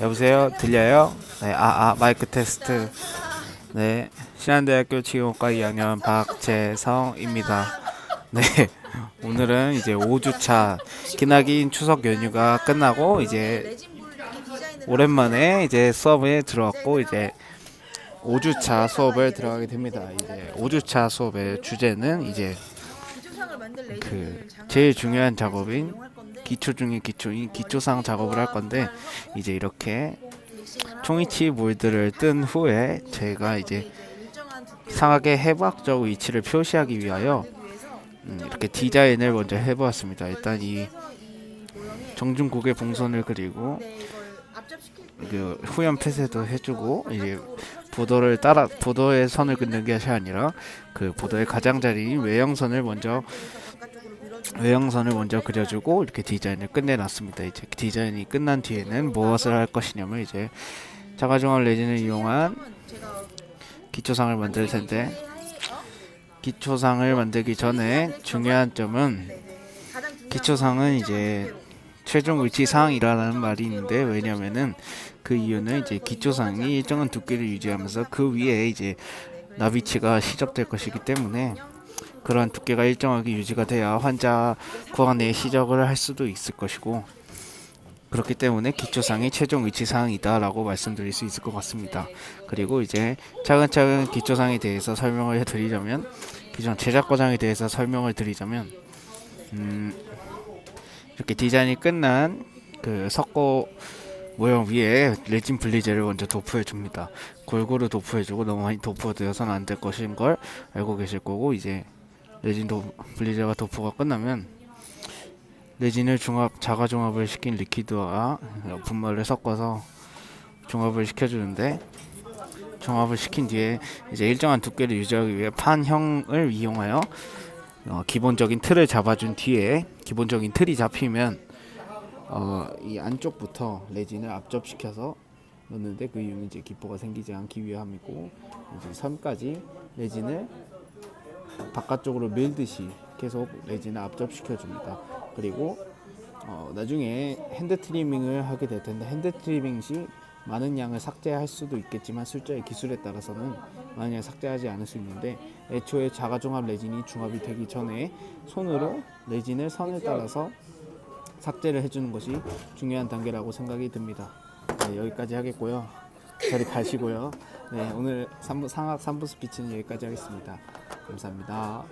여보세요? 들려요? 네, 아, 아, 마이크 테스트. 네, 신한대학교 치료과 2학년 박재성입니다. 네, 오늘은 이제 5주차 기나긴 추석 연휴가 끝나고 이제 오랜만에 이제 수업에 들어왔고 이제 5주차 수업을 들어가게 됩니다. 이제 5주차 수업의 주제는 이제 그 제일 중요한 작업인 기초 중의 기초인 기초상 작업을 할 건데 이제 이렇게 총이치 몰드를 뜬 후에 제가 이제 상하게 해부학적 위치를 표시하기 위하여 음, 이렇게 디자인을 먼저 해보았습니다. 일단 이 정중국의 봉선을 그리고 그 후연 폐쇄도 해주고 이제 보도를 따라 보도의 선을 긋는 것이 아니라 그 보도의 가장자리인 외형선을 먼저 외형선을 먼저 그려주고 이렇게 디자인을 끝내놨습니다. 이제 디자인이 끝난 뒤에는 무엇을 할 것이냐면 이제 자가종합 레진을 이용한 기초상을 만들 텐데 기초상을 만들기 전에 중요한 점은 기초상은 이제 최종 위치 상이라는 말이 있는데 왜냐면은 그 이유는 이제 기초상이 일정한 두께를 유지하면서 그 위에 이제 나비치가 시접될 것이기 때문에 그러한 두께가 일정하게 유지가 돼야 환자 구강 내에 시적을 할 수도 있을 것이고 그렇기 때문에 기초상이 최종 위치상이다라고 말씀드릴 수 있을 것 같습니다. 그리고 이제 차근차근 기초상에 대해서 설명을 해드리자면 기존 제작 과정에 대해서 설명을 드리자면 음, 이렇게 디자인이 끝난 그 석고 모형 위에 레진 블리제를 먼저 도포해 줍니다. 골고루 도포해 주고 너무 많이 도포되어서는 안 될 것인 걸 알고 계실 거고 이제 레진 도, 블리제가 도포가 끝나면 레진을 중합 자가 종합을 시킨 리퀴드와 분말을 섞어서 종합을 시켜주는데 종합을 시킨 뒤에 이제 일정한 두께를 유지하기 위해 판형을 이용하여 어, 기본적인 틀을 잡아준 뒤에 기본적인 틀이 잡히면 어, 이 안쪽부터 레진을 압접시켜서 넣는데 그 이유는 이제 기포가 생기지 않기 위함이고 이제 선까지 레진을 바깥쪽으로 밀듯이 계속 레진을 압접시켜 줍니다. 그리고 어, 나중에 핸드 트리밍을 하게 될 텐데 핸드 트리밍 시 많은 양을 삭제할 수도 있겠지만 실제 기술에 따라서는 많은 양을 삭제하지 않을 수 있는데 애초에 자가종합 레진이 중합이 되기 전에 손으로 레진을 선을 따라서 삭제를 해주는 것이 중요한 단계라고 생각이 듭니다. 네, 여기까지 하겠고요. 저리 가시고요. 네, 오늘 3부, 상학 3부 스피치는 여기까지 하겠습니다. 감사합니다.